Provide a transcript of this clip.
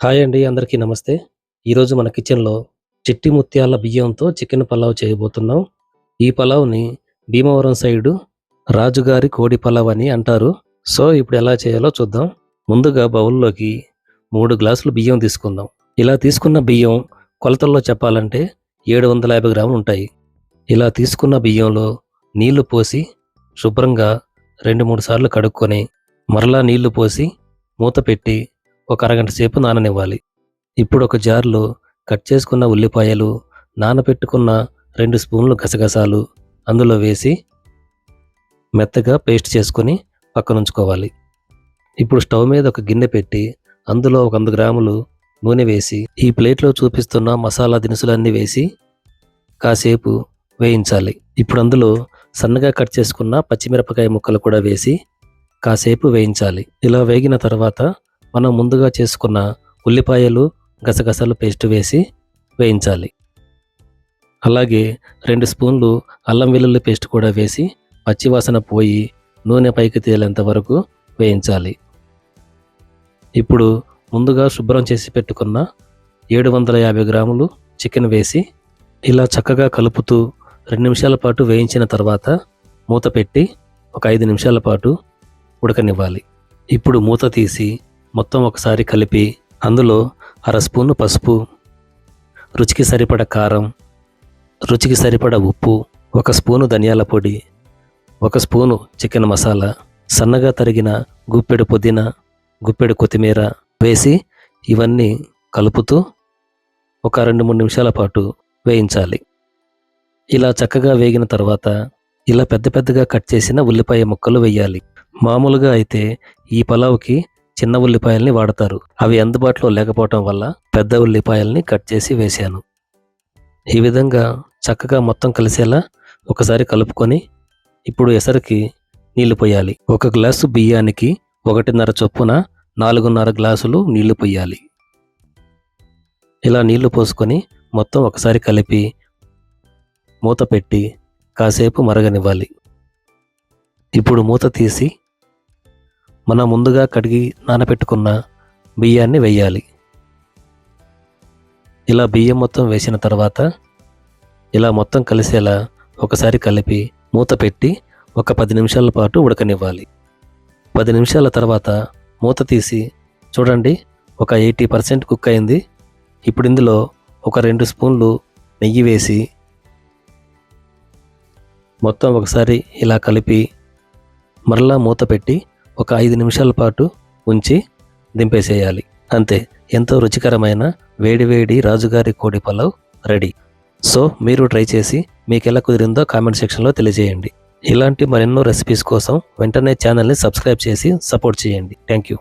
Hi అండి అందరికీ నమస్తే. ఈరోజు మన కిచెన్లో చిట్టి ముత్యాల బియ్యంతో చికెన్ పలావ్ చేయబోతున్నాం. ఈ పలావ్ని భీమవరం సైడు రాజుగారి కోడి పలావ్ అని అంటారు. సో ఇప్పుడు ఎలా చేయాలో చూద్దాం. ముందుగా బౌల్లోకి మూడు గ్లాసులు బియ్యం తీసుకుందాం. ఇలా తీసుకున్న బియ్యం కొలతల్లో చెప్పాలంటే ఏడు వందల యాభై గ్రాములు ఉంటాయి. ఇలా తీసుకున్న బియ్యంలో నీళ్ళు పోసి శుభ్రంగా రెండు మూడు సార్లు కడుక్కొని మరలా నీళ్ళు పోసి మూత పెట్టి ఒక అరగంట సేపు నాననివ్వాలి. ఇప్పుడు ఒక జార్లో కట్ చేసుకున్న ఉల్లిపాయలు నానబెట్టుకున్న రెండు స్పూన్లు గసగసాలు అందులో వేసి మెత్తగా పేస్ట్ చేసుకొని పక్కనుంచుకోవాలి. ఇప్పుడు స్టవ్ మీద ఒక గిన్నె పెట్టి అందులో ఒక వంద గ్రాములు నూనె వేసి ఈ ప్లేట్లో చూపిస్తున్న మసాలా దినుసులన్నీ వేసి కాసేపు వేయించాలి. ఇప్పుడు అందులో సన్నగా కట్ చేసుకున్న పచ్చిమిరపకాయ ముక్కలు కూడా వేసి కాసేపు వేయించాలి. ఇలా వేగిన తర్వాత మనం ముందుగా చేసుకున్న ఉల్లిపాయలు గసగసాలు పేస్ట్ వేసి వేయించాలి. అలాగే రెండు స్పూన్లు అల్లం వెల్లుల్లి పేస్ట్ కూడా వేసి పచ్చివాసన పోయి నూనె పైకి తేలేంత వరకు వేయించాలి. ఇప్పుడు ముందుగా శుభ్రం చేసి పెట్టుకున్న ఏడు వందల యాభై గ్రాములు చికెన్ వేసి ఇలా చక్కగా కలుపుతూ రెండు నిమిషాల పాటు వేయించిన తర్వాత మూత పెట్టి ఒక ఐదు నిమిషాల పాటు ఉడకనివ్వాలి. ఇప్పుడు మూత తీసి మొత్తం ఒకసారి కలిపి అందులో అర స్పూను పసుపు రుచికి సరిపడ కారం రుచికి సరిపడ ఉప్పు ఒక స్పూను ధనియాల పొడి ఒక స్పూను చికెన్ మసాలా సన్నగా తరిగిన గుప్పెడు పుదీనా గుప్పెడు కొత్తిమీర వేసి ఇవన్నీ కలుపుతూ ఒక రెండు మూడు నిమిషాల పాటు వేయించాలి. ఇలా చక్కగా వేగిన తర్వాత ఇలా పెద్ద పెద్దగా కట్ చేసిన ఉల్లిపాయ ముక్కలు వేయాలి. మామూలుగా అయితే ఈ పలావుకి చిన్న ఉల్లిపాయల్ని వాడతారు. అవి అందుబాటులో లేకపోవటం వల్ల పెద్ద ఉల్లిపాయల్ని కట్ చేసి వేశాను. ఈ విధంగా చక్కగా మొత్తం కలిసేలా ఒకసారి కలుపుకొని ఇప్పుడు ఎసరికి నీళ్ళు పోయాలి. ఒక గ్లాసు బియ్యానికి ఒకటిన్నర చొప్పున నాలుగున్నర గ్లాసులు నీళ్ళు పోయాలి. ఇలా నీళ్ళు పోసుకొని మొత్తం ఒకసారి కలిపి మూత పెట్టి కాసేపు మరగనివ్వాలి. ఇప్పుడు మూత తీసి మనం ముందుగా కడిగి నానబెట్టుకున్న బియ్యాన్ని వేయాలి. ఇలా బియ్యం మొత్తం వేసిన తర్వాత ఇలా మొత్తం కలిసేలా ఒకసారి కలిపి మూత పెట్టి ఒక పది నిమిషాల పాటు ఉడకనివ్వాలి. పది నిమిషాల తర్వాత మూత తీసి చూడండి ఒక ఎయిటీ పర్సెంట్ కుక్ అయింది. ఇప్పుడు ఇందులో ఒక రెండు స్పూన్లు నెయ్యి వేసి మొత్తం ఒకసారి ఇలా కలిపి మరలా మూత పెట్టి ఒక ఐదు నిమిషాల పాటు ఉంచి దింపేసేయాలి. అంతే ఎంతో రుచికరమైన వేడివేడి రాజుగారి కోడి పలావ్ రెడీ. సో మీరు ట్రై చేసి మీకు ఎలా కుదిరిందో కామెంట్ సెక్షన్లో తెలియజేయండి. ఇలాంటి మరెన్నో రెసిపీస్ కోసం వెంటనే ఛానల్ని సబ్స్క్రైబ్ చేసి సపోర్ట్ చేయండి. Thank you.